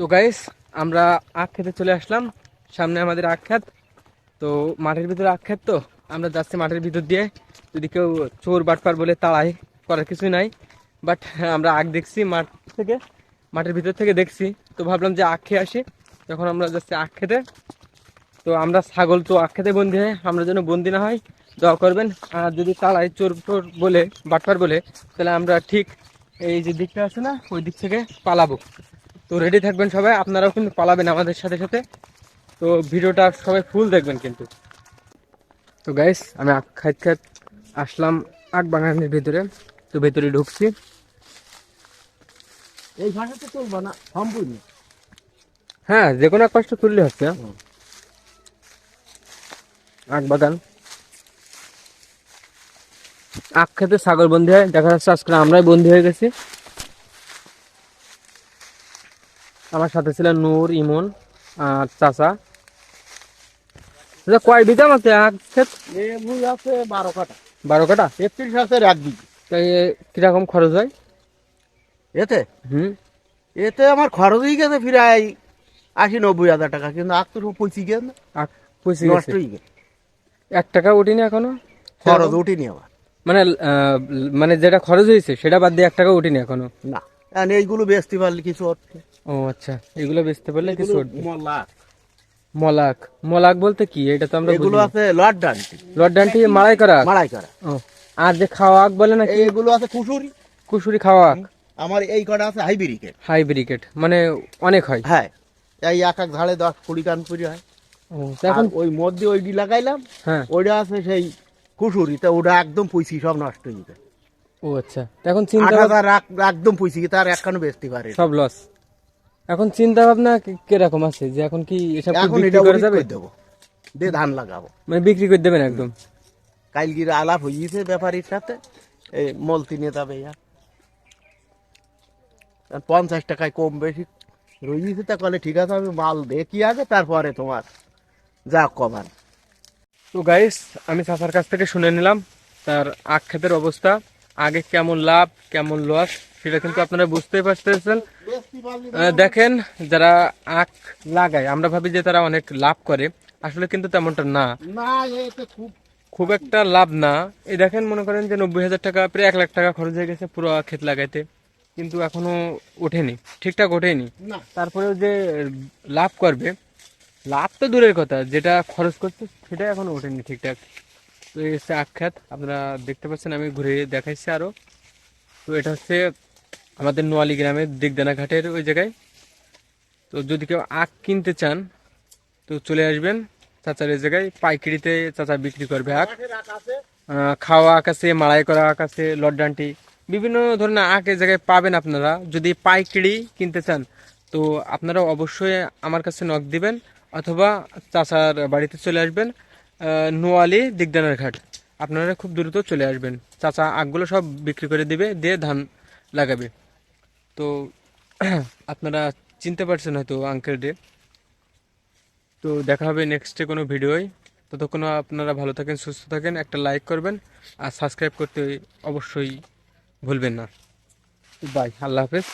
তো গাইস আমরা আখ খেতে চলে আসলাম। সামনে আমাদের আখ খেত তো মাঠের ভিতরে আখ খেত তো আমরা যাচ্ছি মাঠের ভিতর দিয়ে। যদি কেউ চোর, বাটপার বলে তাড়াই, করার কিছুই নাই। বাট আমরা আখ দেখছি মাঠ থেকে, মাঠের ভিতর থেকে দেখছি। তো ভাবলাম যে আখ খেয়ে আসি। যখন আমরা যাচ্ছি আখ খেতে। তো আমরা ছাগল তো আখ খেতে বন্দি হয়। আমরা যেন বন্দি না হয়, দোয়া করবেন। আর যদি তাড়াই চোর টোর বলে, বাটপার বলে, তাহলে আমরা ঠিক এই যে দিকটা আছে না, ওই দিক থেকে পালাবো। তো রেডি থাকবেন সবাই আপনারাও কিন্তু পালাবেন আমাদের সাথে সাথে। তো ভিডিওটা সবাই ফুল দেখবেন কিন্তু। তো গাইস আমি আখ খাইত খাইত আসলাম আখ বাগানের ভিতরে। তো ভেতরে ঢুকছি। এই ভাষাতে চলবো না সম্পূর্ণ হ্যাঁ যে কোনো এক কষ্ট তুললে হচ্ছে। আখ বাগান। আখ খেতে সাগর বন্দি হয়। দেখা যাচ্ছে আজকে আমরাই বন্দি হয়ে গেছি। আমার সাথে ছিলেন নূর ইমন আর চাচা। আচ্ছা, কয় বিঘা আছে ক্ষেত? লেবু আছে বারো কাটা বারো কাটা তেত্রিশ আছে এক বিঘি। তাই কীরকম খরচ হয়? এতে? হুম। এতে আমার খরচ হয়ে গেছে প্রায় আশি নব্বই হাজার টাকা কিন্তু আখ তো সব পচি গেছে। না আখ নষ্ট গেছে হয়ে গেছে। এক টাকা উঠিনি এখনও? খরচ উঠিনি আমার মানে মানে যেটা খরচ হয়েছে সেটা বাদ দিয়ে এক টাকা উঠিনি এখনও? না। এখন এইগুলো বেচতে পারলে কিছু অর্থ। ও আচ্ছা। এগুলো বেচতে পারলে কিছু উঠবে মল্লা মলাক। মলাক। বলতে কি? এটা তো আমরা এগুলো আছে লট ডান্টি। লট ডান্টি মাড়াই করা। মাড়াই করা। ও। আর যে বলে নাকি? এইগুলো আছে কুসুরি আমার এই কটা আছে হাইব্রিকেট হাই ব্রিকেট মানে অনেক হয়। হ্যাঁ। এই এক এক ঝাড়ে দশ কুড়ি কান পুরি হয়। এখন ওই মধ্যে ওইটি লাগাইলাম। হ্যাঁ। ওইটা আছে সেই কুসুরি তা ওটা একদম পয়সি সব নষ্ট হয়ে যায় ও আচ্ছা। এখন চিন্তা একদম পয়সি তার একখানো বেচতে পারে? সব লস এখন চিন্তা ভাবনা কি- কীরকম আছে? যে এখন কি এসব বিক্রি করা যাবে? দেবো। দিয়ে ধান লাগাবো। মানে বিক্রি করে দেবেন একদম? কালগির আলাপ হয়েছে ব্যাপারীর সাথে। এই মলতি নিয়ে যাবে ইয়া পঞ্চাশ টাকায় কম বেশি রয়েছে তা কলে ঠিক আছে আমি মাল দেখি আগে তারপরে তোমার যা কমান তো গাইস আমি চাচার কাছ থেকে শুনে নিলাম তার আখ ক্ষেতের অবস্থা। আগে কেমন লাভ কেমন লস সেটা কিন্তু আপনারা বুঝতেই পারতেছেন। দেখেন যারা আখ লাগায় আমরা ভাবি যে তারা অনেক লাভ করে। আসলে কিন্তু তেমনটা না। খুব একটা লাভ না। এই দেখেন মনে করেন যে নব্বই হাজার টাকা প্রায় এক লাখ টাকা খরচ হয়ে গেছে পুরো ক্ষেত লাগাইতে। কিন্তু এখনও ওঠেনি ঠিকঠাক ওঠেনি। তারপরেও যে লাভ করবে লাভ তো দূরের কথা যেটা খরচ করছে সেটা এখনও ওঠেনি ঠিকঠাক। তো এই হচ্ছে আখ্যাত। আপনারা দেখতে পাচ্ছেন, আমি ঘুরে দেখাইছি আরও। তো এটা হচ্ছে আমাদের নোয়ালি গ্রামের দিগদানা ঘাটের ওই জায়গায়। তো যদি কেউ আখ কিনতে চান, তো চলে আসবেন চাচার এই জায়গায়। পাইকারিতে চাচা বিক্রি করবে আখ। খাওয়া আখ আছে, মাড়াই করা আখ আছে, লড্ডান্টি। বিভিন্ন ধরনের আখ এই জায়গায় পাবেন আপনারা। যদি পাইকারি কিনতে চান, তো আপনারা অবশ্যই আমার কাছে নখ দিবেন, অথবা চাচার বাড়িতে চলে আসবেন। নোয়ালি, দিগদানের ঘাট। আপনারা খুব দ্রুত চলে আসবেন। চাচা আখগুলো সব বিক্রি করে দিবে, দিয়ে ধান লাগাবে। তো আপনারা চিনতে পারছেন হয়তো আঙ্কেল ডে তো দেখা হবে নেক্সটে কোনো ভিডিওয়। ততক্ষণ আপনারা ভালো থাকেন, সুস্থ থাকেন, একটা লাইক করবেন, আর সাবস্ক্রাইব করতে অবশ্যই ভুলবেন না। বাই আল্লাহ হাফেজ।